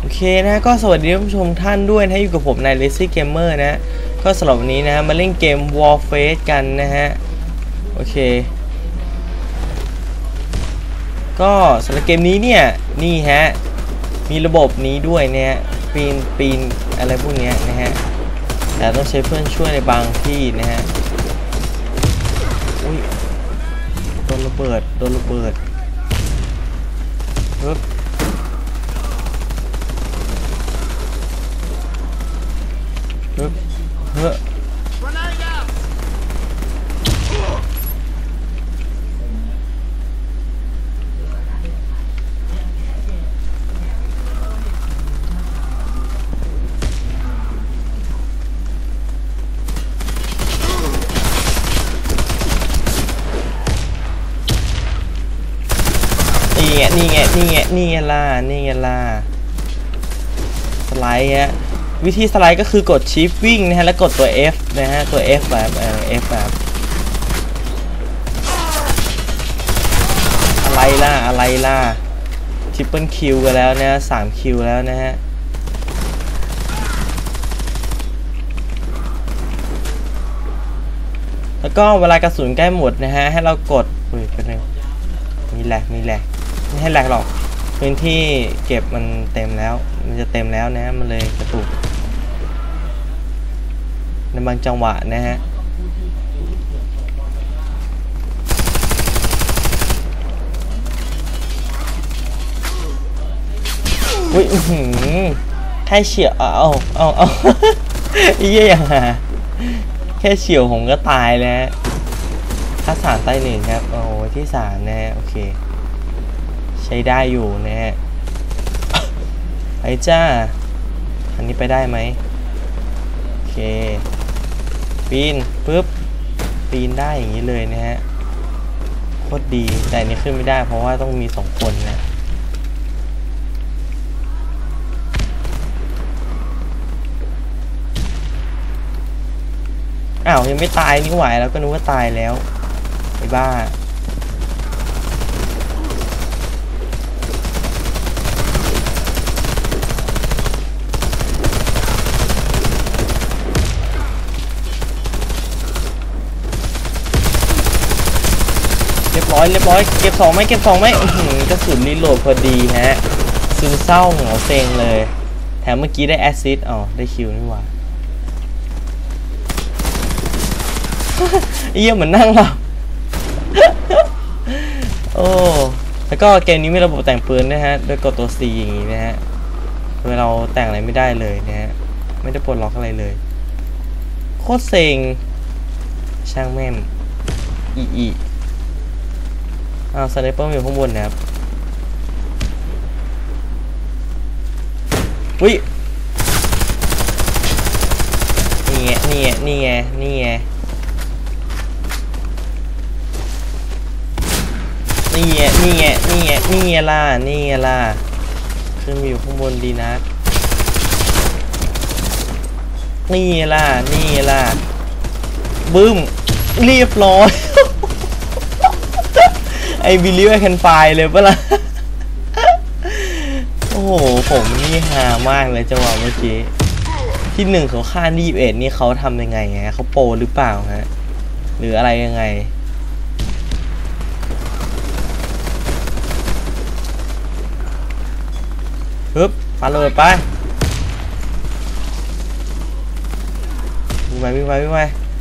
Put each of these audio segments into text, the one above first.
โอเคนะก็สวัสดีท่านผู้ชมท่านด้วยนะอยู่กับผมนาย Lazy Gamer นะก็สำหรับวันนี้นะมาเล่นเกม Warface กันนะฮะ โอเค ก็สำหรับเกมนี้เนี่ย นี่ฮะ มีระบบนี้ด้วยนะฮะ ปีนปีนอะไรพวกเนี้ยนะฮะ แต่ต้องใช้เพื่อนช่วยในบางที่นะฮะอุ้ยโดนระเบิดโดนระเบิดปึ๊บ เฮ้อนี่ไงนี่ไงนี่ไงนี่ไงล่ะนี่ไงล่ะสไลด์ฮะ วิธีสไลด์ก็คือกดชิปวิ่งนะฮะแล้วกดตัว F นะฮะตัว F แบบเออ F แบบอะไรล่ะอะไรล่ะทริปเปิลคิวกันแล้วนะสามคิวแล้วนะฮะแล้วก็เวลากระสุนใกล้หมดนะฮะให้เรากดอุ้ยเป็นงมีแหลกมีแหลกไม่ให้แหลกหรอกพื้นที่เก็บมันเต็มแล้ว มันจะเต็มแล้วนะมันเลยกระตุก ในบางจังหวะนะฮะอุ้ยหือแค่เฉียวเอาเอาเอาเอาไอ้เหี้ยงหาแค่เฉียวผมก็ตายแล้วถ้าสารใต้หนึ่งครับ โอ้โหที่สารนะฮะ โอเค ใช้ได้อยู่นะฮะไปจ้า อันนี้ไปได้ไหม โอเค ปีนปุ๊บปีนได้อย่างนี้เลยนะฮะโคตรดีแต่อันนี้ขึ้นไม่ได้เพราะว่าต้องมีสองคนนะอ้าวยังไม่ตายนี่หวแล้วก็นึกว่าตายแล้วไอ้บ้า ร้อยเรียบร้อยเก็บสองไหมเก็บสองไหมกระสุนรีโหลดพอดีฮะซึมเศร้าเหงาเซ็งเลย แถมเมื่อกี้ได้แอซซิดอ๋อได้คิวนี่หว่าเยี่ยเหมือนนั่งหลับโอ้แล้วก็เกมนี้มีระบบแต่งปืนนะฮะโดยกดตัว C อย่างนี้นะฮะทำให้เราแต่งอะไรไม่ได้เลยนะฮะไม่ได้ปลดล็อกอะไรเลย โคตรเซ็งช่างแม่มอีอี อ้าวสไนเปอร์อยู่ข้างบนนะครับอุ้ยนี่ไงนี่ไงนี่ไงนี่ไงนี่ไงนี่ไงนี่ไงนี่ไงล่ะนี่ไงล่ะขึ้นมาอยู่ข้างบนดีนะนี่ล่ะนี่ล่ะบึ้มเรียบร้อย ไอบิลลี่ไอแคนไฟเลยปะล่ะโอ้โห ผมนี่ฮามากเลยจังหวะเมื่อกี้ ที่หนึ่งเขาฆ่านี่เอ็ดนี่เขาทำยังไงฮะเขาโปรหรือเปล่าฮะ หรืออะไรยังไงฮึบปาเลยไปวิ่งไปวิ่งไปวิ่งไป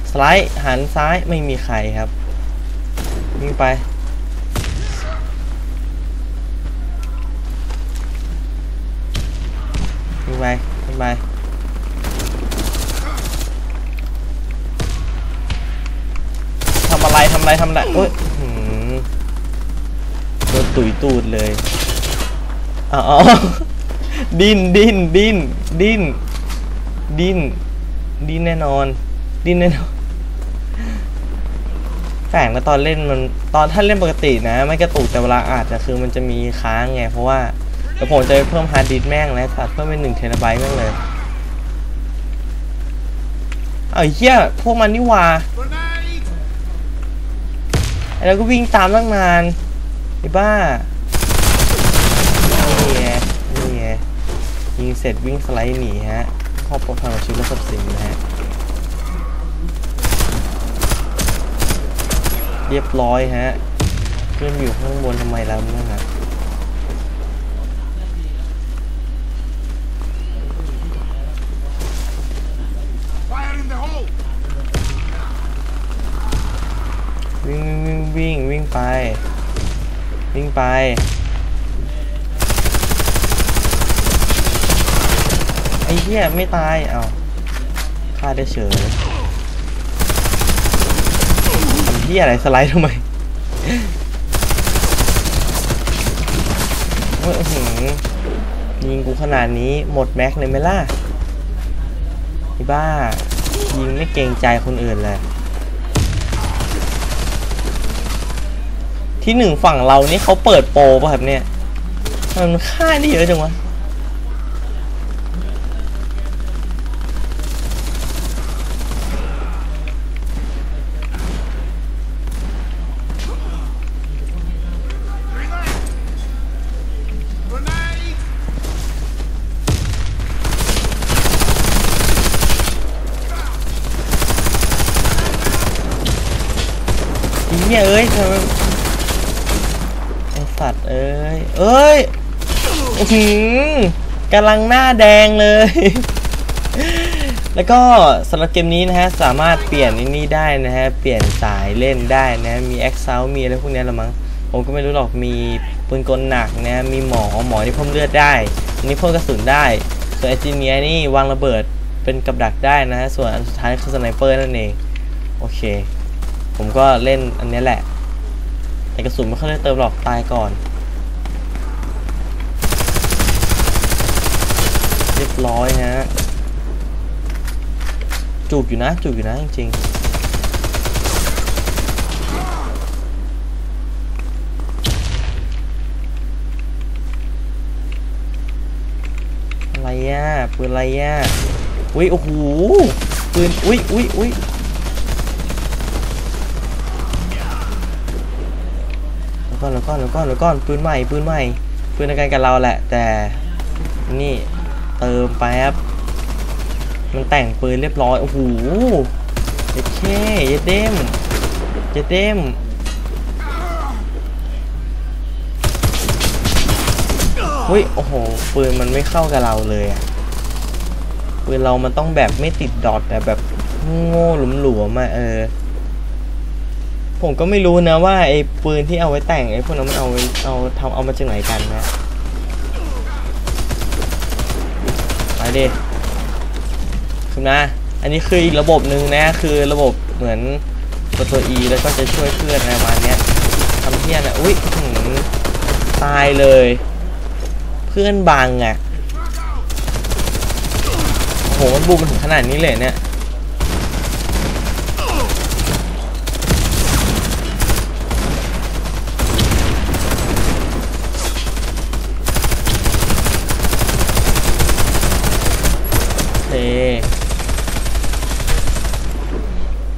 สไลด์หันซ้ายไม่มีใครครับวิ่งไป ไปวิ่งไปทำอะไรทำอะไรทำอะไรโอ้ยโดนตุยตูดเลยอ๋อดิ้นดิ้นดิ้นดิ้นดิ้นดิ้นแน่นอน ดิ้นแน่นอนแฝงแล้วตอนเล่นมันตอนถ้าเล่นปกตินะ ไม่กระตุกแต่เวลาอาจจะคือมันจะมีค้างไงเพราะว่า เดี๋ยวผมจะเพิ่มฮาร์ดดิสแม่งแล้วตัดเพิ่มเป็นหนึ่งเทราไบต์แม่งเลยเอาไอ้เหี้ยพวกมันนี่ว่าแล้วก็วิ่งตามตั้งนานไอ้บ้านี่ไงนี่ไงยิงเสร็จวิ่งสไลด์หนีฮะครอบครองชีวิตและทรัพย์สินนะฮะเรียบร้อยฮะเพื่อนอยู่ข้างบนทำไมแล้วนั่นน่ะ วิ่งวิ่งไป วิ่งไป ไอ้เหี้ยไม่ตายเอาฆ่าได้เฉยทำเหี้ยอะไรสไลด์ทำไมเฮ้ยอื้อหืยิงกูขนาดนี้หมดแม็กเลยไหมล่ะไอ้บ้า ยิงไม่เกรงใจคนอื่นเลย ที่หนึ่งฝั่งเรานี่เขาเปิดโปรป่ะครับเนี่ยมันค่าได้เยอะจังวะเหี้ยเอ้ยทำไม สัตว์เอ้ย เอ้ยหือกำลังหน้าแดงเลย แล้วก็สำหรับเกมนี้นะฮะ สามารถเปลี่ยนนี่ได้นะฮะ เปลี่ยนสายเล่นได้นะ มีแอคเซลมีอะไรพวกนี้ยละมั้ง ผมก็ไม่รู้หรอก มีปืนกลหนักนะ มีหมอ หมอที่พ่นเลือดได้นนี้พ่นกระสุนได้ ส่วนไอจีเนียนี่วางระเบิดเป็นกับดักได้นะฮะ ส่วนอันสุดท้ายคือสไนเปอร์นั่นเอง โอเค ผมก็เล่นอันนี้แหละ แต่กระสุนไม่ค่อยได้เติมหรอกตายก่อน เรียบร้อยฮะ จูบอยู่นะ จูบอยู่นะจริงๆอะไรอะปืนอะไรอะอุ้ยโอ้โหปืนอุ้ยอุ้ยอุ้ย แล้วก็แล้วก็แล้วก็แล้วก็ปืนใหม่ปืนใหม่ปืนในการกับเราแหละ แต่นี่เติมแป๊บมันแต่งปืนเรียบร้อยโอ้โหเย็ดเช่เย็ดเด้มเย็ดเด้มอุ้ยโอ้โหปืนมันไม่เข้ากับเราเลยอะปืนเรามันต้องแบบไม่ติดดอทแต่แบบโง่หลวมๆอะเออ ผมก็ไม่รู้นะว่าไอ้ปืนที่เอาไว้แต่งไอ้พวกนั้นมันเอาเอาทำเอามาจากไหนกันนะไปดิคือนะอันนี้คืออีกระบบหนึ่งนะ คือระบบเหมือนตัวตัว E แล้วก็จะช่วยเพื่อนอะไรประมาณนี้ทำเพี้ยนอะอุ้ยหืมตายเลย เพื่อนบังอะโหมันบูมมันถึงขนาดนี้เลยเนี่ย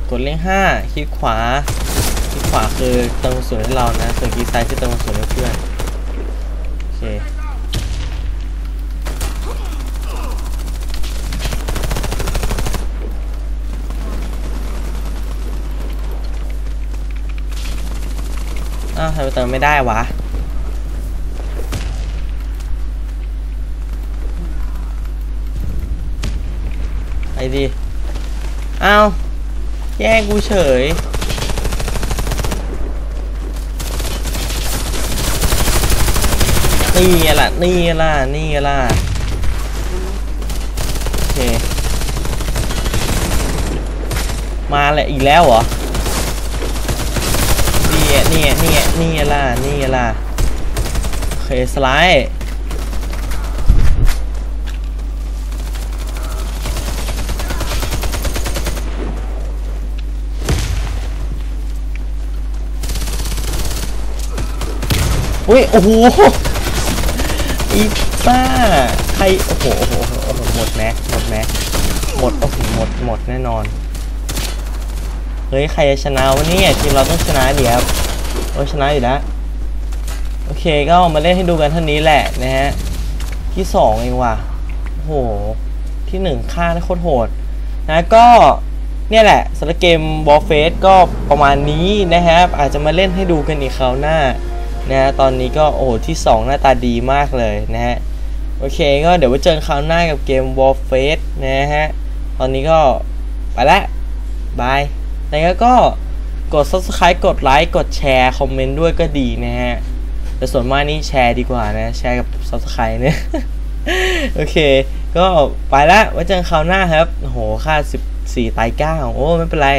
กดเลขห้าคลิกขวา คลิกขวาคือเติมกระสุนให้เรานะ ส่วนคลิกซ้ายคือเติมกระสุนให้เพื่อน โอเคอ้าวทำไมเติมไม่ได้วะ ไปดิอ้าวแย่งกูเฉย นี่ล่ะ นี่ล่ะ นี่ล่ะ โอเค มาแหละอีกแล้วเหรอ นี่นี่นี่นี่ล่ะ นี่ล่ะ โอเค สไลด์ อุ้ยโอ้โหอีป้าใครโอ้โหโอ้โหโอ้โหหมดแม็กหมดแม็กหมดโอ้โหหมดหมดแน่นอนเฮ้ยใครจะชนะวะเนี่ยทีมเราต้องชนะเดี๋ยวเราชนะอยู่แล้วโอเคก็มาเล่นให้ดูกันเท่านี้แหละนะฮะที่สองเองว่ะโหที่หนึ่งฆ่าได้โคตรโหดนะก็เนี่ยแหละสำหรับเกม w a r f a c e ก็ประมาณนี้นะครับ อาจจะมาเล่นให้ดูกันอีกคราวหน้า นะฮะตอนนี้ก็โอ้โหที่ 2 หน้าตาดีมากเลยนะฮะโอเคก็เดี๋ยวไว้เจอกันคราวหน้ากับเกม w a r f a c e นะฮะ ตอนนี้ก็ไปละบายแล้วก็กด subscribe กดไลค์กดแชร์คอมเมนต์ด้วยก็ดีนะฮะ แต่ส่วนมากนี่แชร์ดีกว่านะ แชร์กับ subscribe เนี่ย โอเค ก็ไปละไว้เจอกันคราวหน้าครับโอ้โหค่า 14ตาย9โอ้ ไม่เป็นไร